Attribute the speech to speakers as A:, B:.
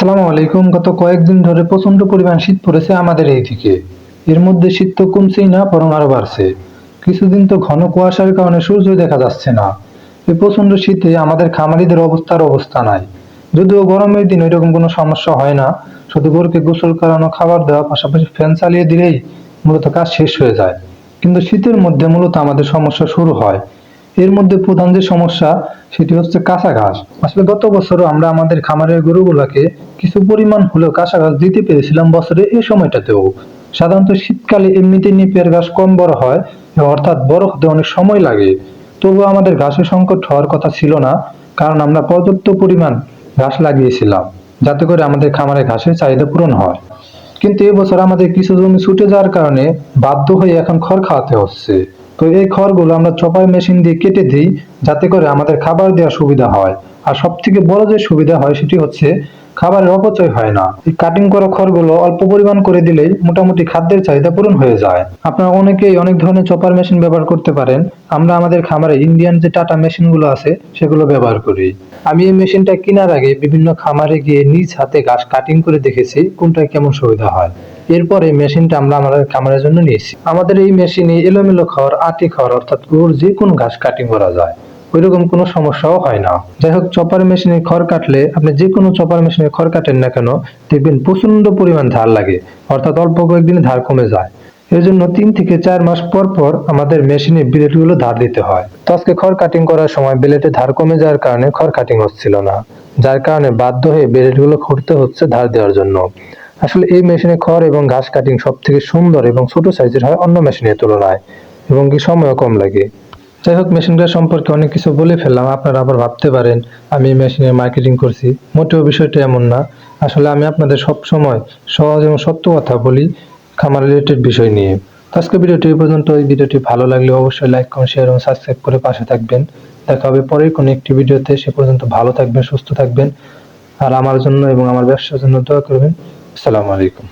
A: সালামু আলাইকুম। গত কয়েকদিন ধরে প্রচণ্ড পরিমাণ শীত পড়েছে আমাদের এই দিকে। এর মধ্যে শীত তো কমছেই না, বরং আরও বাড়ছে। কিছুদিন তো ঘন কুয়াশার কারণে সূর্য দেখা যাচ্ছে না। এই প্রচণ্ড শীতে আমাদের খামারিদের অবস্থার অবস্থা নাই। যদিও গরমের দিন এরকম কোনো সমস্যা হয় না, শুধু গরুকে গোসল করানো, খাবার দেওয়া, পাশাপাশি ফ্যান চালিয়ে দিলেই মূলত কাজ শেষ হয়ে যায়। কিন্তু শীতের মধ্যে মূলত আমাদের সমস্যা শুরু হয়। এর মধ্যে প্রধান যে সমস্যা, সেটি হচ্ছে কাঁচা ঘাস। আসলে গত বছরও আমরা আমাদের খামারের গরুগুলোকে কিছু পরিমাণ হলেও কাঁচা ঘাস দিতে পেরেছিলাম বছরে এই সময়টাতেও। সাধারণত শীতকালে এমনিতে নিপের ঘাস কম বড় হয়, অর্থাৎ বড় হতে অনেক সময় লাগে। তবুও আমাদের ঘাসের সংকট হওয়ার কথা ছিল না, কারণ আমরা পর্যাপ্ত পরিমাণ ঘাস লাগিয়েছিলাম, যাতে করে আমাদের খামারে ঘাসের চাহিদা পূরণ হয়। কিন্তু এবছর আমাদের কিছু জমি ছুটে যাওয়ার কারণে বাধ্য হয়ে এখন খড় খাওয়াতে হচ্ছে। তো এই খড়গুলো আমরা চপার মেশিন দিয়ে কেটে দিই, যাতে করে আমাদের খাবার দেওয়ার সুবিধা হয়। আর সব থেকে বড় যে সুবিধা হয় সেটি হচ্ছে খাবারের অপচয় হয় না। এই কাটিং করা খড়গুলো অল্প পরিমাণ করে দিলেই মোটামুটি খাদ্যের চাহিদা পূরণ হয়ে যায়। আপনারা অনেকেই অনেক ধরনের চপার মেশিন ব্যবহার করতে পারেন। আমরা আমাদের খামারে ইন্ডিয়ান যে টাটা মেশিনগুলো আছে, সেগুলো ব্যবহার করি। আমি এই মেশিনটা কেনার আগে বিভিন্ন খামারে গিয়ে নিজ হাতে ঘাস কাটিং করে দেখেছি, কোনটায় কেমন সুবিধা হয়। এরপরে মেশিনটা আমরা আমাদের খামারের জন্য নিয়েছি। আমাদের এই মেশিনে এলোমেলো খড়, আটি খড় অর্থাৎ গরুর যে কোনো ঘাস কাটিং করা যায়। ওইরকম কোনো সমস্যাও হয় না। যাই হোক, চপার মেশিনে খড় কাটলে আপনি যে কোনো চপার মেশিনে খড় কাটেন না কেন, দেখবেন প্রচণ্ড পরিমাণ ধার লাগে, অর্থাৎ অল্প কয়েকদিনে ধার কমে যায়। এর জন্য তিন থেকে চার মাস পর পর আমাদের মেশিনে ব্লেডগুলো ধার দিতে হয়। তো আজকে খড় কাটিং করার সময় ব্লেডে ধার কমে যাওয়ার কারণে খড় কাটিং হচ্ছিল না, যার কারণে বাধ্য হয়ে ব্লেডগুলো খুঁড়তে হচ্ছে ধার দেওয়ার জন্য। আসলে এই মেশিনে খড় এবং ঘাস কাটিং সব থেকে সুন্দর এবং ছোট সাইজের হয় অন্য মেশিনের তুলনায়, এবং কি সময়ও কম লাগে। যাই হোক, মেশিনটা সম্পর্কে অনেক কিছু বলে ফেললাম, আপনারা আবার ভাবতে পারেন, আমি মেশিনের মার্কেটিং করছি। মোটেও বিষয়টা এমন না। আসলে আমি আপনাদের সব সময় সহজ এবং সত্য কথা বলি খামার রিলেটেড বিষয় নিয়ে। আজকে ভিডিওটি এই পর্যন্ত এই ভিডিওটি ভালো লাগলে অবশ্যই লাইক কমেন্ট শেয়ার এবং সাবস্ক্রাইব করে পাশে থাকবেন। দেখা হবে পরের কোনো একটি ভিডিওতে। সে পর্যন্ত ভালো থাকবেন, সুস্থ থাকবেন। আর আমার জন্য এবং আমার ব্যবসার জন্য দোয়া করবেন। আসসালামু আলাইকুম